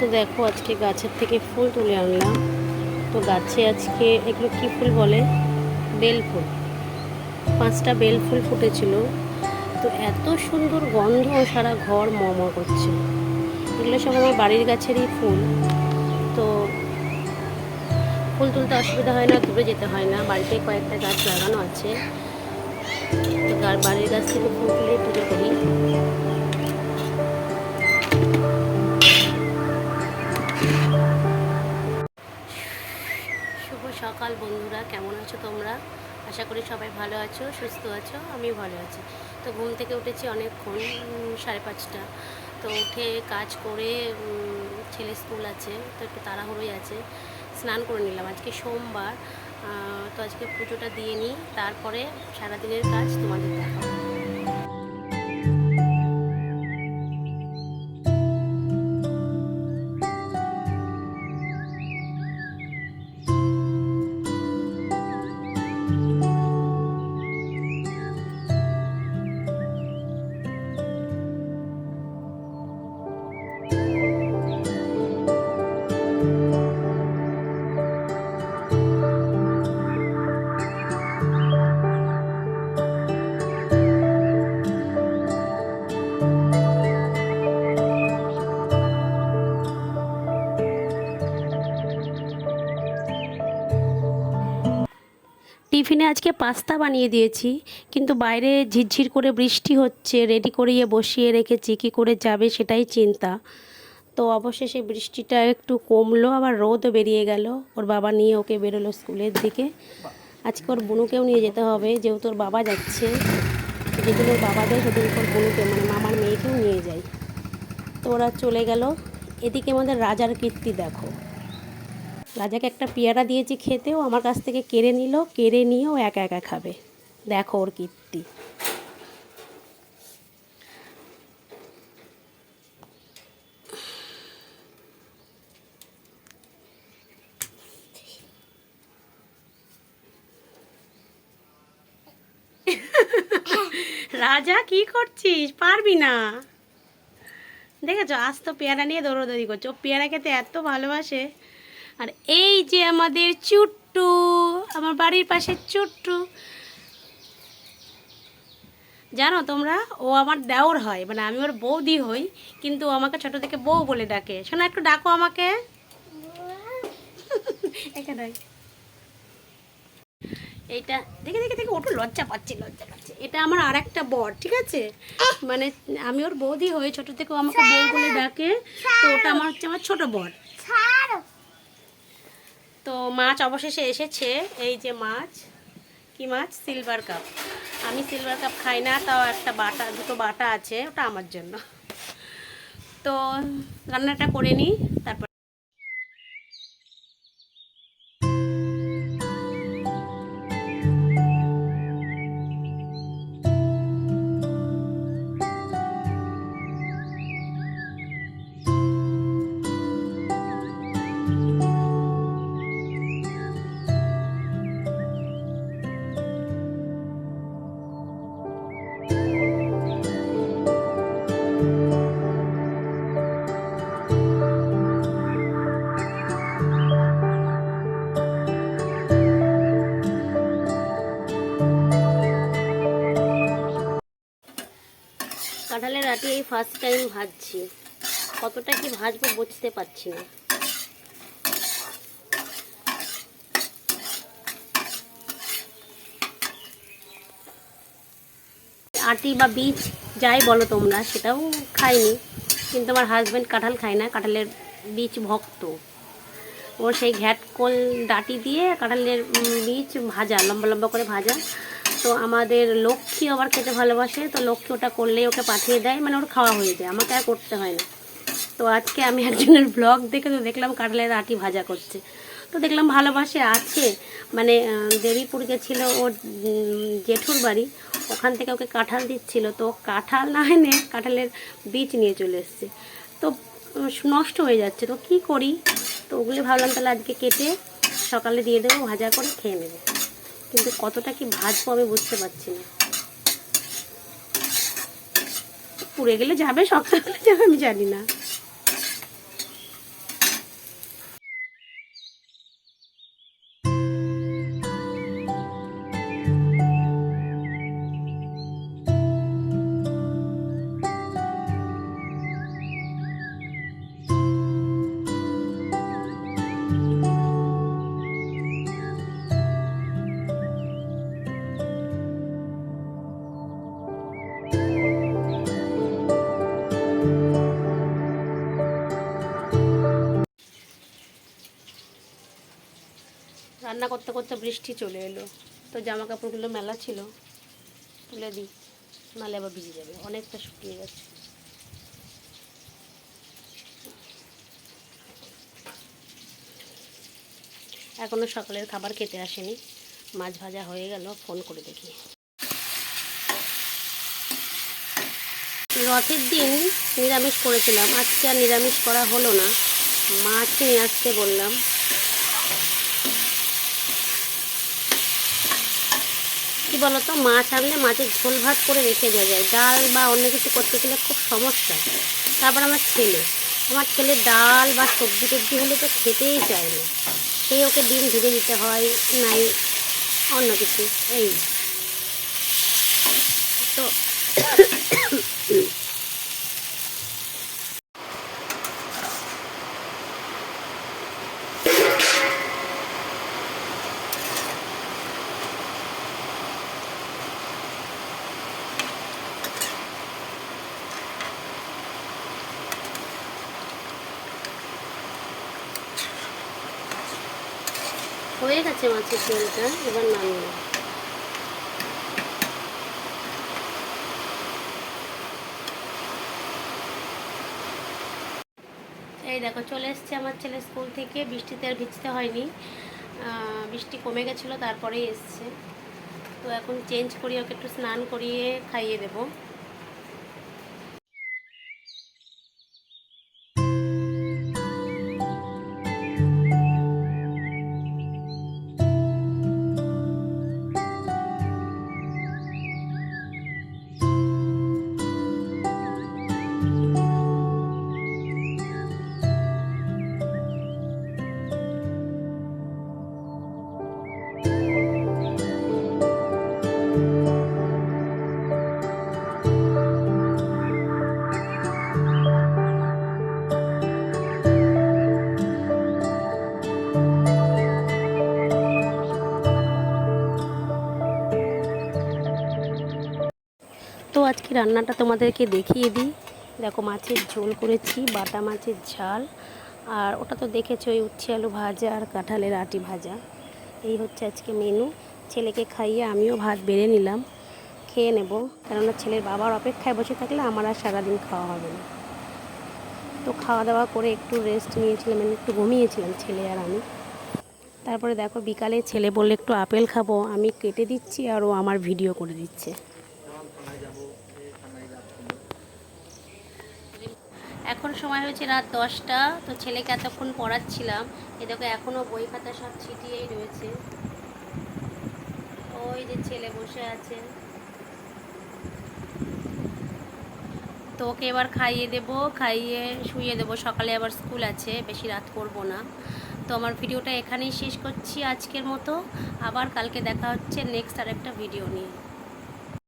তো দেখো, আজকে গাছের থেকে ফুল তুলে আনলাম। তো গাছে আজকে, এগুলো কি ফুল বলে? বেল ফুল পাঁচটা বেল ফুল ফুটেছিল। তো এত সুন্দর গন্ধ সারা ঘর মম করছে। এগুলো সব আমার বাড়ির গাছেরই ফুল। তো ফুল তুলতে অসুবিধা হয় না, দূরে যেতে হয় না। বাড়িতে কয়েকটা গাছ লাগানো আছে। বাড়ির গাছ থেকে ফুল তুলে পুজো করি। সকাল বন্ধুরা, কেমন আছো তোমরা? আশা করি সবাই ভালো আছো, সুস্থ আছো, আমিও ভালো আছি। তো ঘুম থেকে উঠেছি অনেকক্ষণ সাড়ে পাঁচটা। তো উঠে কাজ করে ছেলে স্কুল আছে, তো একটু তাড়াহুড়োই আছে। স্নান করে নিলাম। আজকে সোমবার তো আজকে পুজোটা দিয়ে নিই, তারপরে সারাদিনের কাজ তোমাদের দেখাবো। টিফিনে আজকে পাস্তা বানিয়ে দিয়েছি, কিন্তু বাইরে ঝিরঝির করে বৃষ্টি হচ্ছে রেডি করিয়ে বসিয়ে রেখেছি, কী করে যাবে সেটাই চিন্তা। তো অবশেষে বৃষ্টিটা একটু কমলো, আবার রোদও বেরিয়ে গেল। ওর বাবা নিয়ে ওকে বেরোলো স্কুলের দিকে। আজকে ওর বুনুকেও নিয়ে যেতে হবে, যেহেতু ওর বাবা যাচ্ছে। যেদিন ওর বাবা যায়, সেদিন ওর বুনুকে মানে মামার মেয়েকেও নিয়ে যায় তো ওরা চলে গেল। এদিকে আমাদের রাজার কীর্তি দেখো। রাজাকে একটা পেয়ারা দিয়েছি খেতেও আমার কাছ থেকে কেড়ে নিল, কেড়ে নিয়েও একা একা খাবে। দেখো ওর কীর্তি। রাজা, কি করছিস? পারবি না। দেখেছ আজ তো পেয়ারা নিয়ে দৌড়দৌড়ি করছ। পেয়ারা খেতে এত ভালোবাসে। আর এই যে আমাদের চুট্টু আমার বাড়ির পাশে চুট্টু। জানো তোমরা? ও আমার দেওর হয় মানে আমি ওর বৌদি হই কিন্তু ও আমাকে ছোট থেকে বউ বলে ডাকে। শোনা একটু ডাকো আমাকে। এখানে এইটা দেখে দেখে দেখে ওটা লজ্জা পাচ্ছে লজ্জা পাচ্ছে। এটা আমার আর একটা বর ঠিক আছে? মানে আমি ওর বৌদি হয়ে ছোট থেকে আমাকে বউ বলে ডাকে। তো ওটা আমার হচ্ছে আমার ছোট বর। মাছ অবশেষে এসেছে, এই যে মাছ। কি মাছ? সিলভার কাপ আমি সিলভার কাপ খাই না, তাও একটা বাটা, দুটো বাটা আছে, ওটা আমার জন্য। তো রান্নাটা করে নিই। কাঁঠালের আটি এই ফার্স্ট টাইম ভাজছি। কতটা কি ভাজবো বুঝতে পারছি না। আটি বা বীজ যাই বলো তোমরা, সেটাও খাইনি। কিন্তু আমার হাজব্যান্ড কাঁঠাল খায় না, কাঁঠালের বীজ ভক্ত। ওর সেই ঘ্যাটকোল ডাটি দিয়ে কাঁঠালের বীজ ভাজা, লম্বা লম্বা করে ভাজা। তো আমাদের লক্ষ্মী আবার খেতে ভালোবাসে, তো লক্ষ্মী ওটা করলেই ওকে পাঠিয়ে দেয় মানে ওর খাওয়া হয়ে যায়, আমাকে আর করতে হয় না। তো আজকে আমি একজনের ব্লগ দেখে তো দেখলাম কাঁঠালের আটি ভাজা করছে। তো দেখলাম ভালোবাসে, আছে মানে দেবীপুর গেছিল ওর জেঠুর বাড়ি, ওখান থেকে ওকে কাঁঠাল দিচ্ছিল, তো কাঁঠাল না এনে কাঁঠালের বীজ নিয়ে চলে এসছে। তো নষ্ট হয়ে যাচ্ছে, তো কি করি? তো ওগুলি ভাবলাম তাহলে আজকে কেটে সকালে দিয়ে দেবো, ভাজা করে খেয়ে নেবে। কিন্তু কতটা কি ভাজবো আমি বুঝতে পারছি না। পুড়ে গেলে যাবে শক্ত যাবে, আমি জানি না। রান্না করতে করতে বৃষ্টি চলে এলো। তো জামা কাপড়গুলো মেলা ছিল। তুলে দিই, নালে আবার ভিজে যাবে, অনেকটা শুকিয়ে গেছে। এখনও সকালের খাবার খেতে আসেনি। মাছ ভাজা হয়ে গেল, ফোন করে দেখি। রথের দিন নিরামিষ করেছিলাম, আজকে আর নিরামিষ করা হলো না। মাছ নিয়ে আসতে বললাম। কি তো মাছ আনলে মাছের ঝোল ভাত করে রেখে দেওয়া যায়। ডাল বা অন্য কিছু করতে গেলে খুব সমস্যা। তারপর আমার ছেলে। আমার ছেলে ডাল বা সবজি টবজি হলে তো খেতেই চায় না। সেই ওকে ডিম ভেজে দিতে হয়, নাই অন্য কিছু, এই। তো হয়ে গেছে মাছের ঝোলটা, এবার নামিয়ে। এই দেখো, চলে এসছে আমার ছেলে স্কুল থেকে, বৃষ্টিতে আর ভিজতে হয়নি। বৃষ্টি কমে গেছিল, তারপরেই এসছে। তো এখন চেঞ্জ করিয়ে ওকে একটু স্নান করিয়ে খাইয়ে দেবো। আজকে রান্নাটা তোমাদেরকে দেখিয়ে দিই। দেখো মাছের ঝোল করেছি, বাটা মাছের ঝাল, আর ওটা তো দেখেছ ওই উচ্ছে আলু ভাজা আর কাঁঠালের আটি ভাজা। এই হচ্ছে আজকে মেনু ছেলেকে খাইয়ে আমিও ভাত বেড়ে নিলাম, খেয়ে নেব। কেননা ছেলের বাবার অপেক্ষায় বসে থাকলে আমার আর সারাদিন খাওয়া হবে না। তো খাওয়া দাওয়া করে একটু রেস্ট নিয়েছিলাম মানে একটু ঘুমিয়েছিলাম, ছেলে আর আমি। তারপরে দেখো বিকালে ছেলে বললে একটু আপেল খাব, আমি কেটে দিচ্ছি আর ও আমার ভিডিও করে দিচ্ছে। এখন সময় হয়েছে রাত দশটা, তো ছেলেকে এতক্ষণ পড়াচ্ছিলাম। এ দেখো এখনও বই খাতা সব ছিটিয়েই রয়েছে। ওই যে ছেলে বসে আছে। তো ওকে এবার খাইয়ে দেবো, খাইয়ে শুয়ে দেবো। সকালে আবার স্কুল আছে, বেশি রাত করব না। তো আমার ভিডিওটা এখানেই শেষ করছি আজকের মতো। আবার কালকে দেখা হচ্ছে নেক্সট আরেকটা ভিডিও নিয়ে।